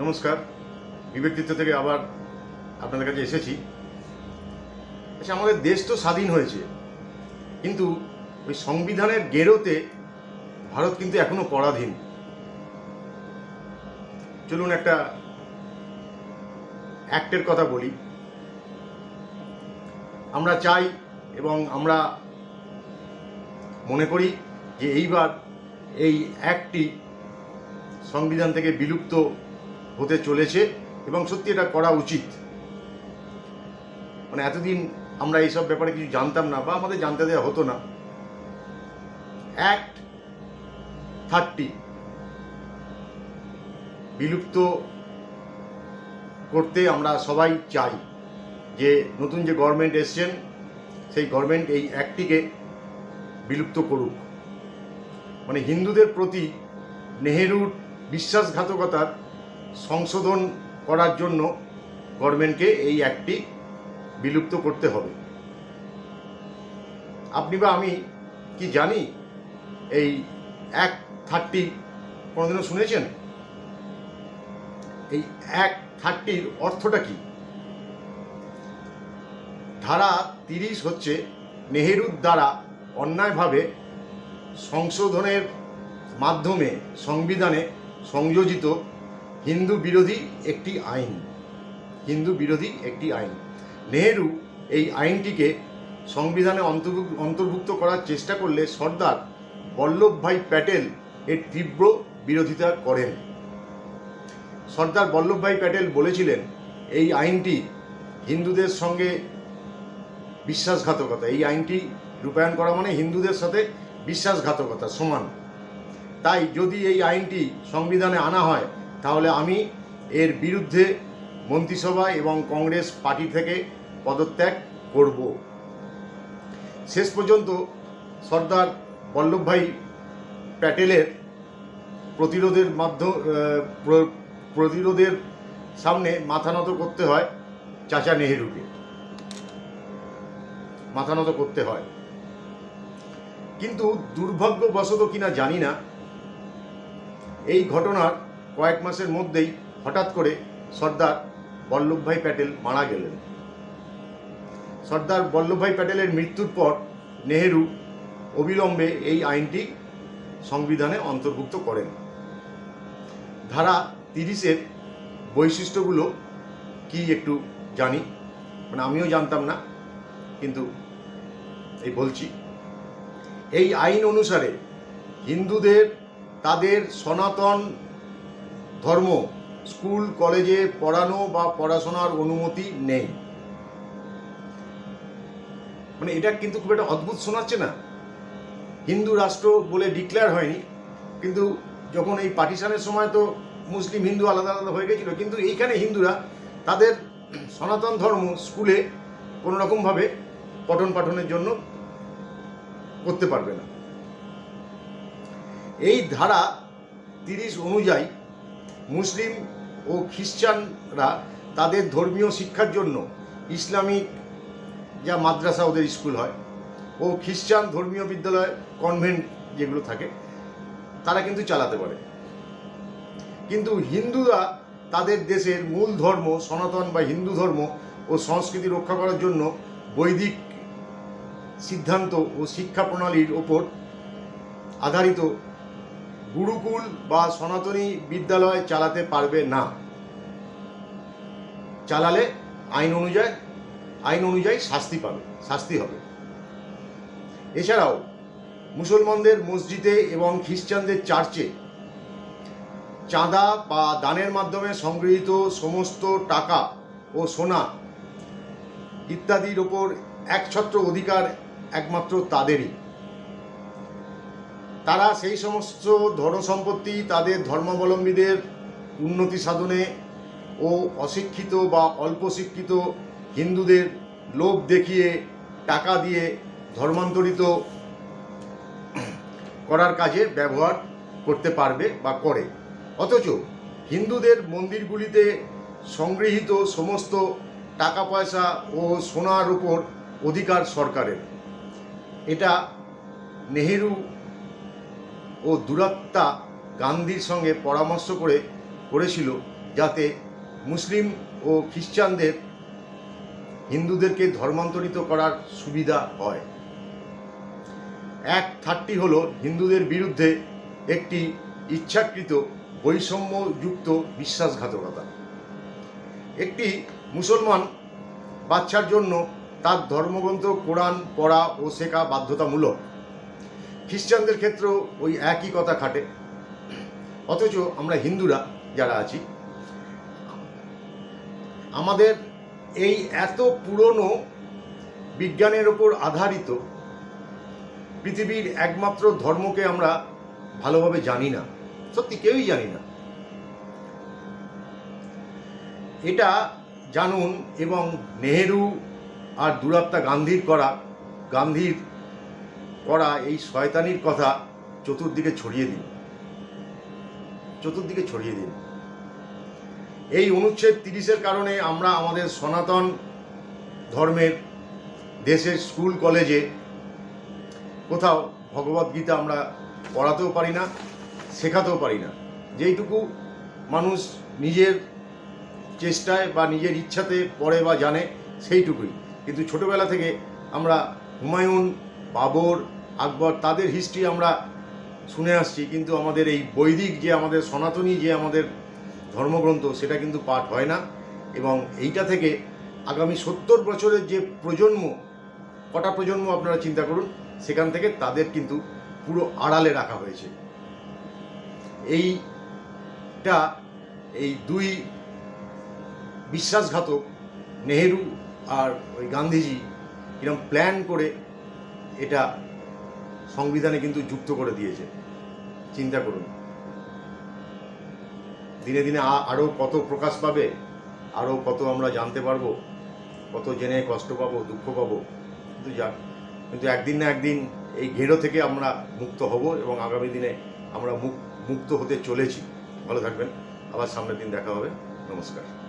নমস্কার। বিবেকতীর্থ থেকে আবার আপনাদের কাছে এসেছি। আচ্ছা আমাদের দেশ তো স্বাধীন হয়েছে, কিন্তু ওই সংবিধানের গেরোতে ভারত কিন্তু এখনও পরাধীন। চলুন একটা অ্যাক্টের কথা বলি। আমরা চাই এবং আমরা মনে করি যে এইবার এই অ্যাক্টটি সংবিধান থেকে বিলুপ্ত হতে চলেছে এবং সত্যি এটা করা উচিত। মানে এতদিন আমরা এইসব ব্যাপারে কিছু জানতাম না বা আমাদের জানতে দেওয়া হতো না। অ্যাক্ট থার্টি বিলুপ্ত করতে আমরা সবাই চাই যে নতুন যে গভর্নমেন্ট এসছেন, সেই গভর্নমেন্ট এই অ্যাক্টটিকে বিলুপ্ত করুক। মানে হিন্দুদের প্রতি নেহেরুর বিশ্বাসঘাতকতার সংশোধন করার জন্য গভর্নমেন্টকে এই অ্যাক্টটি বিলুপ্ত করতে হবে। আপনি বা আমি কি জানি এই এক থার্টি কোনোদিনও শুনেছেন? এই এক থার্টির অর্থটা কি? ধারা তিরিশ হচ্ছে নেহেরুর দ্বারা অন্যায়ভাবে সংশোধনের মাধ্যমে সংবিধানে সংযোজিত হিন্দু বিরোধী একটি আইন। হিন্দু বিরোধী একটি আইন। নেহেরু এই আইনটিকে সংবিধানে অন্তর্ভুক্ত করার চেষ্টা করলে সর্দার বল্লভভাই প্যাটেল এর তীব্র বিরোধিতা করেন। সর্দার বল্লভভাই প্যাটেল বলেছিলেন, এই আইনটি হিন্দুদের সঙ্গে বিশ্বাসঘাতকতা, এই আইনটি রূপায়ণ করা মানে হিন্দুদের সাথে বিশ্বাসঘাতকতা সমান। তাই যদি এই আইনটি সংবিধানে আনা হয় তাহলে আমি এর বিরুদ্ধে মন্ত্রিসভা এবং কংগ্রেস পার্টি থেকে পদত্যাগ করব। শেষ পর্যন্ত সর্দার বল্লভভাই প্যাটেলের প্রতিরোধের মাধ্যম প্রতিরোধের সামনে মাথা নত করতে হয় চাচা নেহেরুকে। মাথা নত করতে হয়। কিন্তু দুর্ভাগ্যবশত কিনা জানি না, এই ঘটনার কয়েক মাসের মধ্যেই হঠাৎ করে সর্দার বল্লভভাই প্যাটেল মারা গেলেন। সর্দার বল্লভভাই প্যাটেলের মৃত্যুর পর নেহেরু অবিলম্বে এই আইনটি সংবিধানে অন্তর্ভুক্ত করেন। ধারা তিরিশের বৈশিষ্ট্যগুলো কি একটু জানি মানে আমিও জানতাম না, কিন্তু এই বলছি। এই আইন অনুসারে হিন্দুদের, তাদের সনাতন ধর্ম, স্কুল, কলেজে পড়ানো বা পড়াশোনার অনুমতি নেই। মানে এটা কিন্তু খুব একটা অদ্ভুত শোনাচ্ছে না। হিন্দু রাষ্ট্র বলে ডিক্লেয়ার হয়নি, কিন্তু যখন এই পার্টিশনের সময় তো মুসলিম হিন্দু আলাদা আলাদা হয়ে গেছিল, কিন্তু এইখানে হিন্দুরা তাদের সনাতন ধর্ম স্কুলে কোনো রকমভাবে পঠন পাঠনের জন্য করতে পারবে না। এই ধারা তিরিশ অনুযায়ী মুসলিম ও খ্রিস্টানরা তাদের ধর্মীয় শিক্ষার জন্য ইসলামিক যা মাদ্রাসা ওদের স্কুল হয় ও খ্রিস্টান ধর্মীয় বিদ্যালয় কনভেন্ট যেগুলো থাকে, তারা কিন্তু চালাতে পারে। কিন্তু হিন্দুরা তাদের দেশের মূল ধর্ম সনাতন বা হিন্দু ধর্ম ও সংস্কৃতি রক্ষা করার জন্য বৈদিক সিদ্ধান্ত ও শিক্ষা প্রণালীর ওপর আধারিত গুরুকুল বা সনাতনী বিদ্যালয় চালাতে পারবে না। চালালে আইন অনুযায়ী আইন অনুযায়ী শাস্তি পাবে, শাস্তি হবে। এছাড়াও মুসলমানদের মসজিদে এবং খ্রিস্টানদের চার্চে চাঁদা বা দানের মাধ্যমে সংগৃহীত সমস্ত টাকা ও সোনা ইত্যাদির ওপর একছত্র অধিকার একমাত্র তাদেরই। তারা সেই সমস্ত ধনসম্পত্তি তাদের ধর্মাবলম্বীদের উন্নতি সাধনে ও অশিক্ষিত বা অল্প শিক্ষিত হিন্দুদের লোভ দেখিয়ে টাকা দিয়ে ধর্মান্তরিত করার কাজে ব্যবহার করতে পারবে বা করে। অথচ হিন্দুদের মন্দিরগুলিতে সংগৃহীত সমস্ত টাকা পয়সা ও সোনার উপর অধিকার সরকারের। এটা নেহেরু ও দুরাত্মা গান্ধীর সঙ্গে পরামর্শ করে করেছিল যাতে মুসলিম ও খ্রিস্টানদের হিন্দুদেরকে ধর্মান্তরিত করার সুবিধা হয়। এক থার্টি হলো হিন্দুদের বিরুদ্ধে একটি ইচ্ছাকৃত বৈষম্যযুক্ত বিশ্বাসঘাতকতা। একটি মুসলমান বাচ্চার জন্য তার ধর্মগ্রন্থ, কোরআন, পড়া ও শেখা বাধ্যতামূলক। খ্রিস্টানদের ক্ষেত্রেও ওই একই কথা খাটে। অথচ আমরা হিন্দুরা যারা আছি, আমাদের এই এত পুরনো বিজ্ঞানের ওপর আধারিত পৃথিবীর একমাত্র ধর্মকে আমরা ভালোভাবে জানি না। সত্যি কেউই জানি না। এটা জানুন এবং নেহেরু আর দুরাত্মা গান্ধীর করা, গান্ধীর করা এই শয়তানির কথা চতুর্দিকে ছড়িয়ে দিন চতুর্দিকে ছড়িয়ে দিন এই অনুচ্ছেদ তিরিশের কারণে আমরা আমাদের সনাতন ধর্মের দেশের স্কুল, কলেজে কোথাও ভগবদ্গীতা আমরা পড়াতেও পারি না, শেখাতেও পারি না। যেইটুকু মানুষ নিজের চেষ্টায় বা নিজের ইচ্ছাতে পড়ে বা জানে সেইটুকুই। কিন্তু ছোটবেলা থেকে আমরা হুমায়ুন বাবর, আকবর, তাদের হিস্ট্রি আমরা শুনে আসছি, কিন্তু আমাদের এই বৈদিক যে আমাদের সনাতনী যে আমাদের ধর্মগ্রন্থ, সেটা কিন্তু পাঠ হয় না। এবং এইটা থেকে আগামী সত্তর বছরের যে প্রজন্ম, কটা প্রজন্ম আপনারা চিন্তা করুন, সেখান থেকে তাদের কিন্তু পুরো আড়ালে রাখা হয়েছে। এইটা এই দুই বিশ্বাসঘাতক, নেহেরু আর ওই গান্ধীজি এরকম প্ল্যান করে এটা সংবিধানে কিন্তু যুক্ত করে দিয়েছে। চিন্তা করুন। দিনে দিনে আরও কত প্রকাশ পাবে আরও কত আমরা জানতে পারব, কত জেনে কষ্ট পাবো, দুঃখ পাবো। কিন্তু যাক কিন্তু একদিন না একদিন এই ঘেরো থেকে আমরা মুক্ত হব এবং আগামী দিনে আমরা মুক, মুক্ত হতে চলেছি। ভালো থাকবেন। আবার সামনের দিন দেখা হবে। নমস্কার।